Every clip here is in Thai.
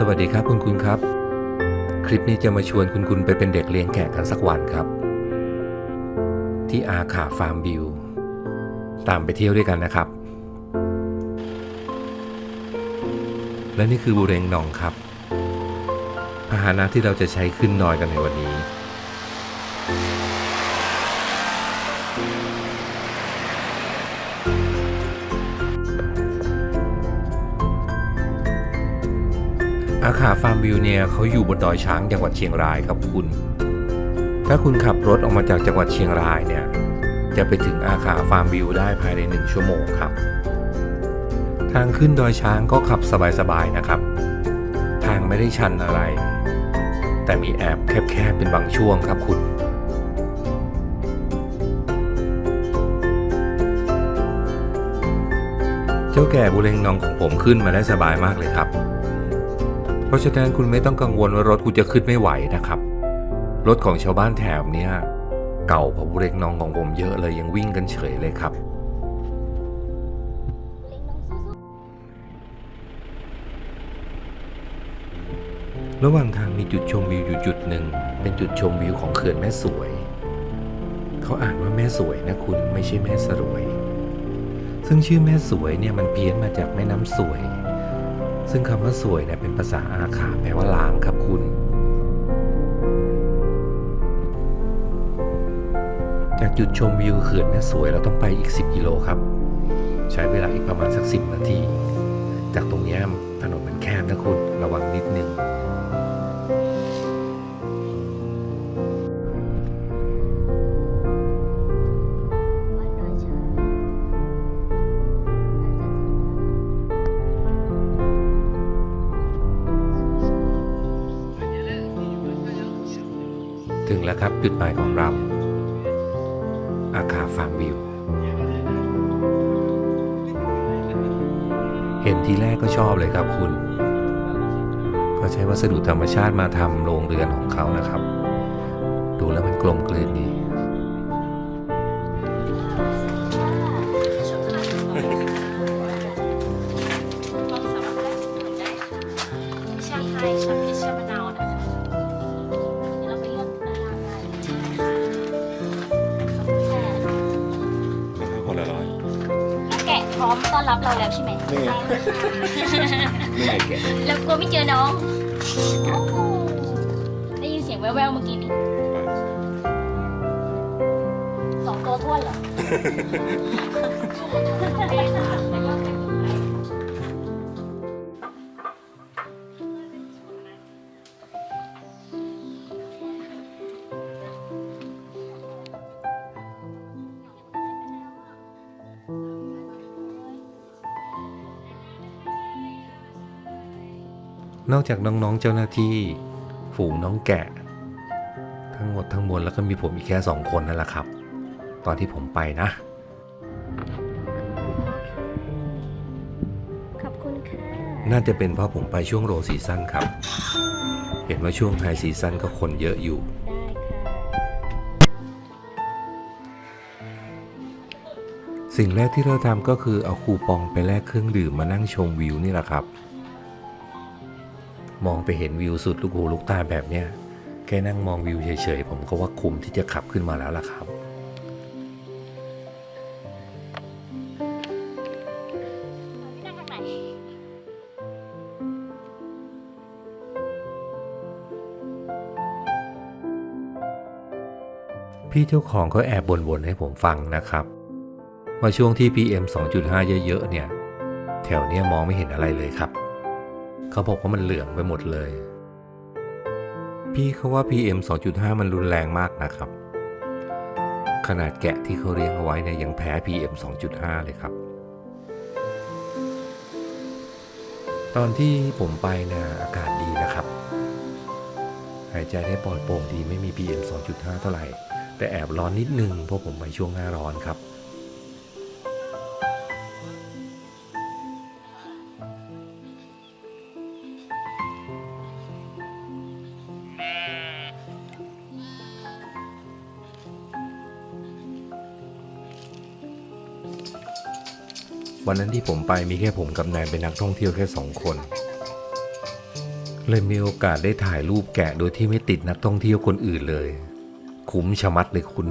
สวัสดีครับคุณคุณครับ คลิปนี้จะมาชวนคุณคุณไปเป็นเด็กเลี้ยงแกะกันสักวันครับ ที่อาขาฟาร์มบิวตามไปเที่ยวด้วยกันนะครับ และนี่คือบุเรงนองครับ พาหนะที่เราจะใช้ขึ้นนอยกันในวันนี้ อาคาฟาร์มวิวเนี่ยเขาอยู่บนดอยช้างจังหวัดเชียงรายครับคุณ ถ้าคุณขับรถออกมาจากจังหวัดเชียงรายเนี่ยจะไปถึงอาคาฟาร์มวิวได้ภายในหนึ่งชั่วโมงครับ ทางขึ้นดอยช้างก็ขับสบาย ๆ นะครับ ทางไม่ได้ชันอะไร แต่มีแอบแคบๆเป็นบางช่วงครับคุณเจ้าแก่บุเรงนองของผมขึ้นมาได้สบายมากเลยครับ เพราะฉะนั้นคุณไม่ต้องกังวลว่ารถคุณจะขึ้นไม่ไหวนะครับ รถของชาวบ้านแถบเนี้ยเก่ากว่าบุเรงนองของผมเยอะเลยยังวิ่งกันเฉยเลยครับระหว่างทางมีจุดชมวิวอยู่จุดหนึ่ง เป็นจุดชมวิวของเขื่อนแม่สวย เขาอ่านว่าแม่สวยนะคุณไม่ใช่แม่สรวย ซึ่งชื่อแม่สวยเนี่ยมันเพี้ยนมาจากแม่น้ำสวย ซึ่งคำว่าสวยเนี่ยเป็นภาษาอาขาแปลว่าล้างครับคุณ จากจุดชมวิวเขื่อนแม่สวยเราต้องไปอีก 10 กิโลครับ ใช้เวลาอีกประมาณสัก 10 นาที จากตรงนี้ถนนมันแคบนะคุณ ถึงแล้วครับจุดหมายของเรา อาคาฟาร์มวิว เห็นทีแรกก็ชอบเลยครับคุณ ก็ใช้วัสดุธรรมชาติมาทำโรงเรือนของเขานะครับ ดูแล้วมันกลมกลืนดี เราแล้วใช่ไหมนี่ไงนี่ไงแกะแล้วกลัวไม่เจอน้องโอ้โหได้ยินเสียงแว่วๆเมื่อกี้นี้สองตัวท้วนเหรอ นอกจากน้องๆเจ้าหน้าที่ ฝูงน้องแกะ ทั้งหมดทั้งมวลแล้วก็มีผมอีกแค่สองคนนั่นแหละครับ ตอนที่ผมไปนะ ขอบคุณค่ะน่าจะเป็นเพราะผมไปช่วงโรซีซั่นครับ เห็นว่าช่วงไฮซีซั่นก็คนเยอะอยู่ ได้ค่ะสิ่งแรกที่เราทำก็คือเอาคูปองไปแลกเครื่องดื่มมานั่งชมวิวนี่แหละครับ มองไปเห็นวิวสุดลูกหูลูกตาแบบเนี้ยแค่นั่งมองวิวเฉยๆ ผมก็ว่าคุ้มที่จะขับขึ้นมาแล้วล่ะครับ พี่เจ้าของก็แอบบ่นๆให้ผมฟังนะครับ ว่าช่วงที่ PM 2.5 เยอะๆเนี่ย แถวเนี้ยมองไม่เห็นอะไรเลยครับ เขาบอกว่ามันเหลืองไปหมดเลย พี่เขาว่า PM 2.5 มันรุนแรงมากนะครับ ขนาดแกะที่เขาเลี้ยงเอาไว้เนี่ยยังแพ้ PM 2.5 เลยครับ ตอนที่ผมไปเนี่ยอากาศดีนะครับ หายใจได้ปลอดโปร่งดีไม่มี PM 2.5 เท่าไหร่ แต่แอบร้อนนิดนึงเพราะผมไปช่วงหน้าร้อนครับ วันนั้นที่ผมไปมีแค่ผมกับนายเป็นนักท่องเที่ยวแค่สองคน เลยมีโอกาสได้ถ่ายรูปแกะโดยที่ไม่ติดนักท่องเที่ยวคนอื่นเลย คุ้มชะมัดเลยคุณ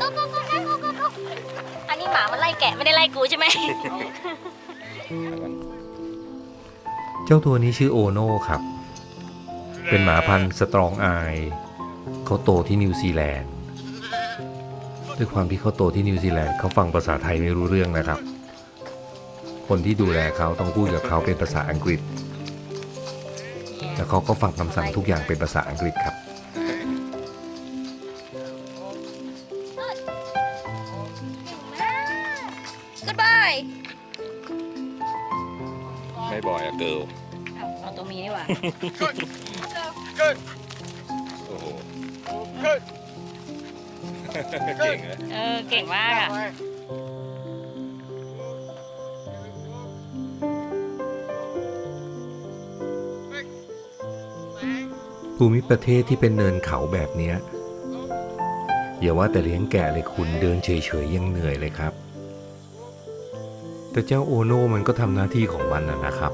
go go go go go go go อันนี้หมามันไล่แกะไม่ได้ไล่กูใช่ไหม เจ้าตัวนี้ชื่อโอโน่ครับ เป็นหมาพันธุ์สตรองอายเขาโตที่นิวซีแลนด์ ด้วยความที่เขาโตที่นิวซีแลนด์เขาฟังภาษาไทยไม่รู้เรื่องนะครับ คนที่ดูแลเขาต้องพูดกับเขาเป็นภาษาอังกฤษ แล้วเขาก็ฟังคำสั่งทุกอย่างเป็นภาษาอังกฤษครับ goodbye ไม่บ่อยอะเกิลเอาเอาตัวมีนี่หว่าโอ้โห Good. เก่งเลยเออ เก่งมากอะ ภูมิประเทศที่เป็นเนินเขาแบบเนี้ยอย่าว่าแต่เลี้ยงแกะเลยคุณเดินเฉยๆยังเหนื่อยเลยครับ แต่เจ้าโอโน่มันก็ทำหน้าที่ของมันนะนะครับ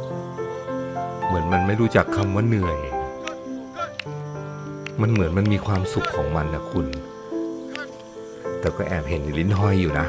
เหมือนมันไม่รู้จักคำว่าเหนื่อย มันเหมือนมันมีความสุขของมันนะคุณ แต่ก็แอบเห็นลิ้นห้อยอยู่นะ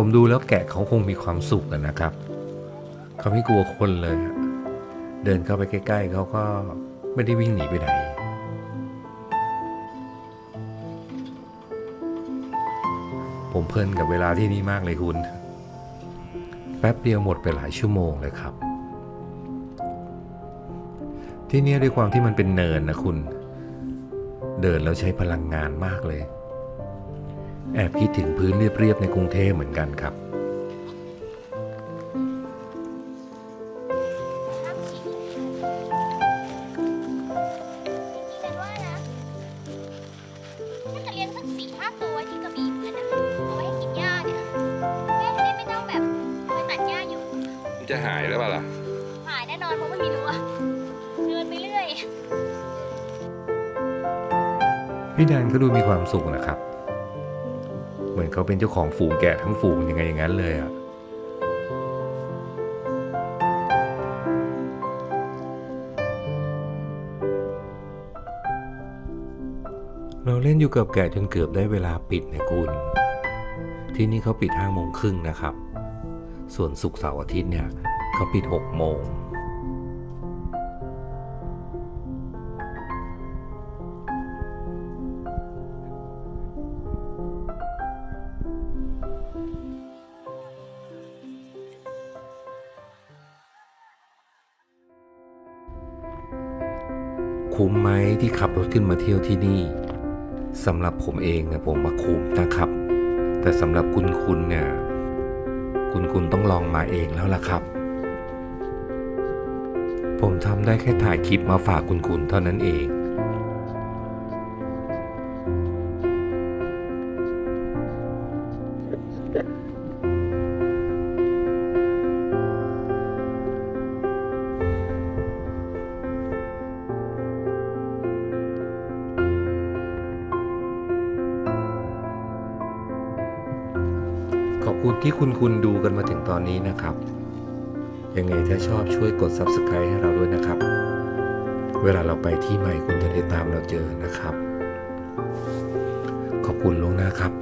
ผมดูแล้วแกะเขาคงมีความสุขอะนะครับ เขาไม่กลัวคนเลย เดินเข้าไปใกล้ ๆ เขาก็ไม่ได้วิ่งหนีไปไหน ผมเพลินกับเวลาที่นี่มากเลยคุณ แป๊บเดียวหมดไปหลายชั่วโมงเลยครับ ที่เนี่ยด้วยความที่มันเป็นเนินนะคุณ เดินแล้วใช้พลังงานมากเลย แอบคิดถึงพื้นเรียบๆในกรุงเทพเหมือนกันครับห้ามขี่แต่ว่านะถ้าจะเลี้ยงสักสี่ห้าตัวไว้ที่กระบี่เหมือนกันนะเอาไว้ให้กินหญ้าเนี่ยแม่จะได้ไม่ต้องแบบไปตัดหญ้าอยู่ มันจะหายหรือเปล่าล่ะ หายแน่นอนเพราะไม่มีรั้วเดินไปเรื่อย พี่แดนก็ดูมีความสุขนะครับ เหมือนเขาเป็นเจ้าของฝูงแกะทั้งฝูงยังไงอย่างนั้นเลยอะเราเล่นอยู่กับแกะจนเกือบได้เวลาปิดนะคุณ ที่นี่เขาปิดห้าโมงครึ่งนะครับ ส่วนศุกร์เสาร์อาทิตย์เนี่ยเขาปิดหกโมง คุ้มไหมที่ขับรถขึ้นมาเที่ยวที่นี่สำหรับผมเองเนี่ยผมมาคุ้มนะครับ แต่สำหรับคุณคุณเนี่ยคุณคุณต้องลองมาเองแล้วล่ะครับ ผมทำได้แค่ถ่ายคลิปมาฝากคุณคุณเท่านั้นเอง ที่คุณคุณดูกันมาถึงตอนนี้นะครับ ยังไงถ้าชอบช่วยกด Subscribe ให้เราด้วยนะครับ เวลาเราไปที่ใหม่คุณจะได้ตามเราเจอนะครับ ขอบคุณล่วงหน้านะครับ